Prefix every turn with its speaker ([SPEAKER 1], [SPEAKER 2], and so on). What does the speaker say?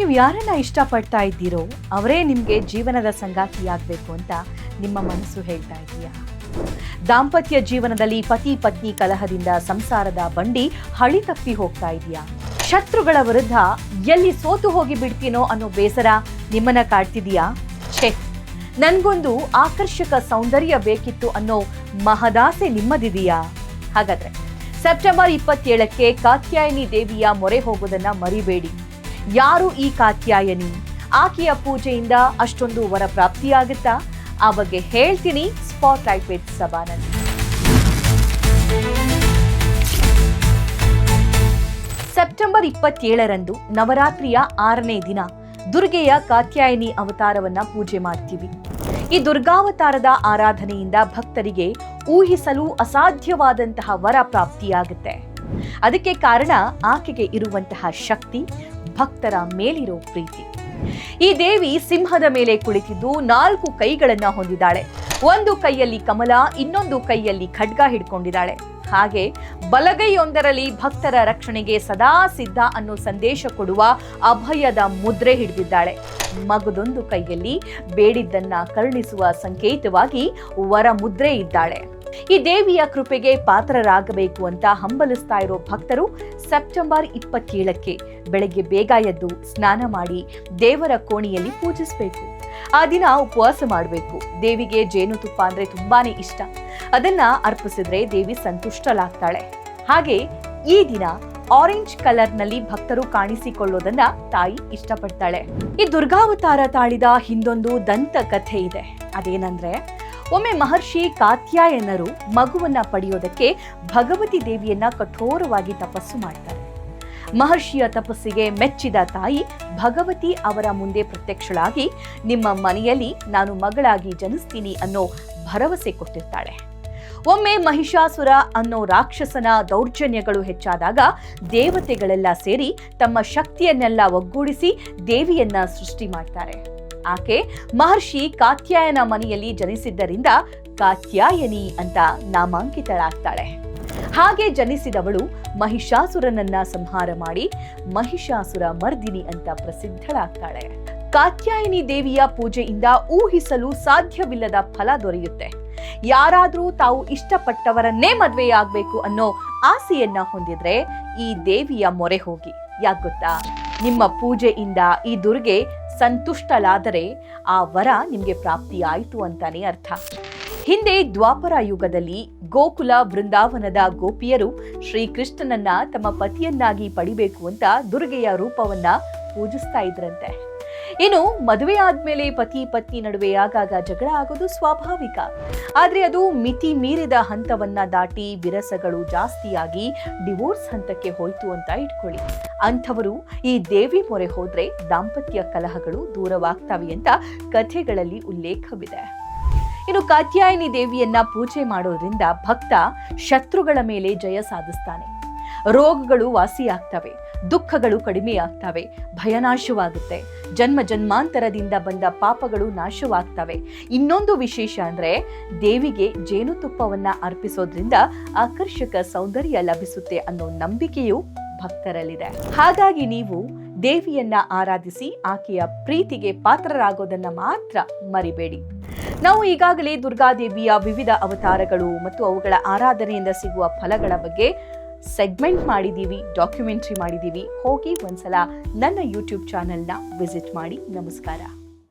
[SPEAKER 1] ನೀವು ಯಾರನ್ನ ಇಷ್ಟಪಡ್ತಾ ಇದ್ದೀರೋ ಅವರೇ ನಿಮಗೆ ಜೀವನದ ಸಂಗಾತಿಯಾಗಬೇಕು ಅಂತ ನಿಮ್ಮ ಮನಸ್ಸು ಹೇಳ್ತಾ ಇದೆಯಾ? ದಾಂಪತ್ಯ ಜೀವನದಲ್ಲಿ ಪತಿ ಪತ್ನಿ ಕಲಹದಿಂದ ಸಂಸಾರದ ಬಂಡಿ ಹಳಿ ತಪ್ಪಿ ಹೋಗ್ತಾ ಇದೆಯಾ? ಶತ್ರುಗಳ ವಿರುದ್ಧ ಎಲ್ಲಿ ಸೋತು ಹೋಗಿ ಬಿಡ್ತೀನೋ ಅನ್ನೋ ಬೇಸರ ನಿಮ್ಮನ್ನ ಕಾಡ್ತಿದೀಯಾ? ಛೇ, ನನ್ಗೊಂದು ಆಕರ್ಷಕ ಸೌಂದರ್ಯ ಬೇಕಿತ್ತು ಅನ್ನೋ ಮಹದಾಸೆ ನಿಮ್ಮದಿದೆಯಾ? ಹಾಗಾದ್ರೆ ಸೆಪ್ಟೆಂಬರ್ ಇಪ್ಪತ್ತೇಳಕ್ಕೆ ಕಾತ್ಯಾಯಿನಿ ದೇವಿಯ ಮೊರೆ ಹೋಗೋದನ್ನ ಮರಿಬೇಡಿ. ಯಾರು ಈ ಕಾತ್ಯಾಯನಿ? ಆಕೆಯ ಪೂಜೆಯಿಂದ ಅಷ್ಟೊಂದು ವರ ಪ್ರಾಪ್ತಿಯಾಗುತ್ತಾ? ಆ ಬಗ್ಗೆ ಹೇಳ್ತೀನಿ spot light with Sabhanand. September ಇಪ್ಪತ್ತೇಳರಂದು ನವರಾತ್ರಿಯ ಆರನೇ ದಿನ ದುರ್ಗೆಯ ಕಾತ್ಯಾಯನಿ ಅವತಾರವನ್ನ ಪೂಜೆ ಮಾಡ್ತೀವಿ. ಈ ದುರ್ಗಾವತಾರದ ಆರಾಧನೆಯಿಂದ ಭಕ್ತರಿಗೆ ಊಹಿಸಲು ಅಸಾಧ್ಯವಾದಂತಹ ವರ ಪ್ರಾಪ್ತಿಯಾಗುತ್ತೆ. ಅದಕ್ಕೆ ಕಾರಣ ಆಕೆಗೆ ಇರುವಂತಹ ಶಕ್ತಿ ಭಕ್ತರ ಮೇಲಿರೋ ಪ್ರೀತಿ. ಈ ದೇವಿ ಸಿಂಹದ ಮೇಲೆ ಕುಳಿತಿದ್ದು ನಾಲ್ಕು ಕೈಗಳನ್ನ ಹೊಂದಿದ್ದಾಳೆ. ಒಂದು ಕೈಯಲ್ಲಿ ಕಮಲ, ಇನ್ನೊಂದು ಕೈಯಲ್ಲಿ ಖಡ್ಗ ಹಿಡ್ಕೊಂಡಿದ್ದಾಳೆ. ಹಾಗೆ ಬಲಗೈಯೊಂದರಲ್ಲಿ ಭಕ್ತರ ರಕ್ಷಣೆಗೆ ಸದಾ ಸಿದ್ಧ ಅನ್ನೋ ಸಂದೇಶ ಕೊಡುವ ಅಭಯದ ಮುದ್ರೆ ಹಿಡಿದಿದ್ದಾಳೆ. ಮಗದೊಂದು ಕೈಯಲ್ಲಿ ಬೇಡಿದ್ದನ್ನ ಕರುಣಿಸುವ ಸಂಕೇತವಾಗಿ ವರ ಮುದ್ರೆ ಇದ್ದಾಳೆ. ಈ ದೇವಿಯ ಕೃಪೆಗೆ ಪಾತ್ರರಾಗಬೇಕು ಅಂತ ಹಂಬಲಿಸ್ತಾ ಇರೋ ಭಕ್ತರು ಸೆಪ್ಟೆಂಬರ್ ಇಪ್ಪತ್ತೇಳಕ್ಕೆ ಬೆಳಗ್ಗೆ ಬೇಗ ಎದ್ದು ಸ್ನಾನ ಮಾಡಿ ದೇವರ ಕೋಣೆಯಲ್ಲಿ ಪೂಜಿಸಬೇಕು. ಆ ದಿನ ಉಪವಾಸ ಮಾಡಬೇಕು. ದೇವಿಗೆ ಜೇನುತುಪ್ಪ ಅಂದ್ರೆ ತುಂಬಾನೇ ಇಷ್ಟ. ಅದನ್ನ ಅರ್ಪಿಸಿದ್ರೆ ದೇವಿ ಸಂತುಷ್ಟಲಾಗ್ತಾಳೆ ಹಾಗೆ ಈ ದಿನ ಆರೆಂಜ್ ಕಲರ್ನಲ್ಲಿ ಭಕ್ತರು ಕಾಣಿಸಿಕೊಳ್ಳೋದನ್ನ ತಾಯಿ ಇಷ್ಟಪಡ್ತಾಳೆ. ಈ ದುರ್ಗಾವತಾರ ತಾಳಿದ ಹಿಂದೊಂದು ದಂತ ಕಥೆ ಇದೆ. ಅದೇನಂದ್ರೆ ಒಮ್ಮೆ ಮಹರ್ಷಿ ಕಾತ್ಯಾಯನರು ಮಗುವನ್ನ ಪಡೆಯೋದಕ್ಕೆ ಭಗವತಿ ದೇವಿಯನ್ನ ಕಠೋರವಾಗಿ ತಪಸ್ಸು ಮಾಡ್ತಾರೆ. ಮಹರ್ಷಿಯ ತಪಸ್ಸಿಗೆ ಮೆಚ್ಚಿದ ತಾಯಿ ಭಗವತಿ ಅವರ ಮುಂದೆ ಪ್ರತ್ಯಕ್ಷಳಾಗಿ, ನಿಮ್ಮ ಮನೆಯಲ್ಲಿ ನಾನು ಮಗಳಾಗಿ ಜನಿಸ್ತೀನಿ ಅನ್ನೋ ಭರವಸೆ ಕೊಟ್ಟಿರ್ತಾಳೆ. ಒಮ್ಮೆ ಮಹಿಷಾಸುರ ಅನ್ನೋ ರಾಕ್ಷಸನ ದೌರ್ಜನ್ಯಗಳು ಹೆಚ್ಚಾದಾಗ ದೇವತೆಗಳೆಲ್ಲ ಸೇರಿ ತಮ್ಮ ಶಕ್ತಿಯನ್ನೆಲ್ಲ ಒಗ್ಗೂಡಿಸಿ ದೇವಿಯನ್ನ ಸೃಷ್ಟಿ ಮಾಡ್ತಾರೆ. ಆಕೆ ಮಹರ್ಷಿ ಕಾತ್ಯಾಯನ ಮನೆಯಲ್ಲಿ ಜನಿಸಿದ್ದರಿಂದ ಕಾತ್ಯಾಯನಿ ಅಂತ ನಾಮಾಂಕಿತಳಾಗ್ತಾಳೆ. ಹಾಗೆ ಜನಿಸಿದವಳು ಮಹಿಷಾಸುರನನ್ನ ಸಂಹಾರ ಮಾಡಿ ಮಹಿಷಾಸುರ ಮರ್ದಿನಿ ಅಂತ ಪ್ರಸಿದ್ಧಳಾಗ್ತಾಳೆ. ಕಾತ್ಯಾಯಿನಿ ದೇವಿಯ ಪೂಜೆಯಿಂದ ಊಹಿಸಲು ಸಾಧ್ಯವಿಲ್ಲದ ಫಲ ದೊರೆಯುತ್ತೆ. ಯಾರಾದ್ರೂ ತಾವು ಇಷ್ಟಪಟ್ಟವರನ್ನೇ ಮದ್ವೆಯಾಗ್ಬೇಕು ಅನ್ನೋ ಆಸೆಯನ್ನ ಹೊಂದಿದ್ರೆ ಈ ದೇವಿಯ ಮೊರೆ ಹೋಗಿ. ಯಾಕೆ ಗೊತ್ತಾ? ನಿಮ್ಮ ಪೂಜೆಯಿಂದ ಈ ದುರ್ಗೆ ಸಂತುಷ್ಟಲಾದರೆ ಆ ವರ ನಿಮಗೆ ಪ್ರಾಪ್ತಿಯಾಯಿತು ಅಂತಾನೆ ಅರ್ಥ. ಹಿಂದೆ ದ್ವಾಪರ ಯುಗದಲ್ಲಿ ಗೋಕುಲ ಬೃಂದಾವನದ ಗೋಪಿಯರು ಶ್ರೀಕೃಷ್ಣನನ್ನ ತಮ್ಮ ಪತಿಯನ್ನಾಗಿ ಪಡಿಬೇಕು ಅಂತ ದುರ್ಗೆಯ ರೂಪವನ್ನ ಪೂಜಿಸ್ತಾ ಇದ್ರಂತೆ. ಇನ್ನು ಮದುವೆ ಆದ್ಮೇಲೆ ಪತಿ ಪತ್ನಿ ನಡುವೆ ಆಗಾಗ ಜಗಳ ಆಗೋದು ಸ್ವಾಭಾವಿಕ. ಆದ್ರೆ ಅದು ಮಿತಿ ಮೀರಿದ ಹಂತವನ್ನ ದಾಟಿ ವಿರಸಗಳು ಜಾಸ್ತಿಯಾಗಿ ಡಿವೋರ್ಸ್ ಹಂತಕ್ಕೆ ಹೋಯ್ತು ಅಂತ ಇಟ್ಕೊಳ್ಳಿ. ಅಂಥವರು ಈ ದೇವಿ ಮೊರೆ ಹೋದ್ರೆ ದಾಂಪತ್ಯ ಕಲಹಗಳು ದೂರವಾಗ್ತವೆ ಅಂತ ಕಥೆಗಳಲ್ಲಿ ಉಲ್ಲೇಖವಿದೆ. ಇನ್ನು ಕಾತ್ಯಾಯಿನಿ ದೇವಿಯನ್ನ ಪೂಜೆ ಮಾಡೋದ್ರಿಂದ ಭಕ್ತ ಶತ್ರುಗಳ ಮೇಲೆ ಜಯ ಸಾಧಿಸ್ತಾನೆ. ರೋಗಗಳು ವಾಸಿಯಾಗ್ತವೆ. ದುಃಖಗಳು ಕಡಿಮೆಯಾಗ್ತವೆ, ಭಯನಾಶವಾಗುತ್ತೆ. ಜನ್ಮ ಜನ್ಮಾಂತರದಿಂದ ಬಂದ ಪಾಪಗಳು ನಾಶವಾಗ್ತವೆ. ಇನ್ನೊಂದು ವಿಶೇಷ ಅಂದರೆ ದೇವಿಗೆ ಜೇನುತುಪ್ಪವನ್ನು ಅರ್ಪಿಸೋದ್ರಿಂದ ಆಕರ್ಷಕ ಸೌಂದರ್ಯ ಲಭಿಸುತ್ತೆ ಅನ್ನೋ ನಂಬಿಕೆಯು ಭಕ್ತರಲ್ಲಿದೆ. ಹಾಗಾಗಿ ನೀವು ದೇವಿಯನ್ನ ಆರಾಧಿಸಿ ಆಕೆಯ ಪ್ರೀತಿಗೆ ಪಾತ್ರರಾಗೋದನ್ನ ಮಾತ್ರ ಮರಿಬೇಡಿ. ನಾವು ಈಗಾಗಲೇ ದುರ್ಗಾದೇವಿಯ ವಿವಿಧ ಅವತಾರಗಳು ಮತ್ತು ಅವುಗಳ ಆರಾಧನೆಯಿಂದ ಸಿಗುವ ಫಲಗಳ ಬಗ್ಗೆ ಸೆಗ್ಮೆಂಟ್ ಮಾಡಿದ್ದೀವಿ ಡಾಕ್ಯುಮೆಂಟ್ರಿ ಮಾಡಿದ್ದೀವಿ ಹೋಗಿ ಒಂದ್ಸಲ ನನ್ನ ಯೂಟ್ಯೂಬ್ ಚಾನೆಲ್ನ ವಿಸಿಟ್ ಮಾಡಿ. ನಮಸ್ಕಾರ.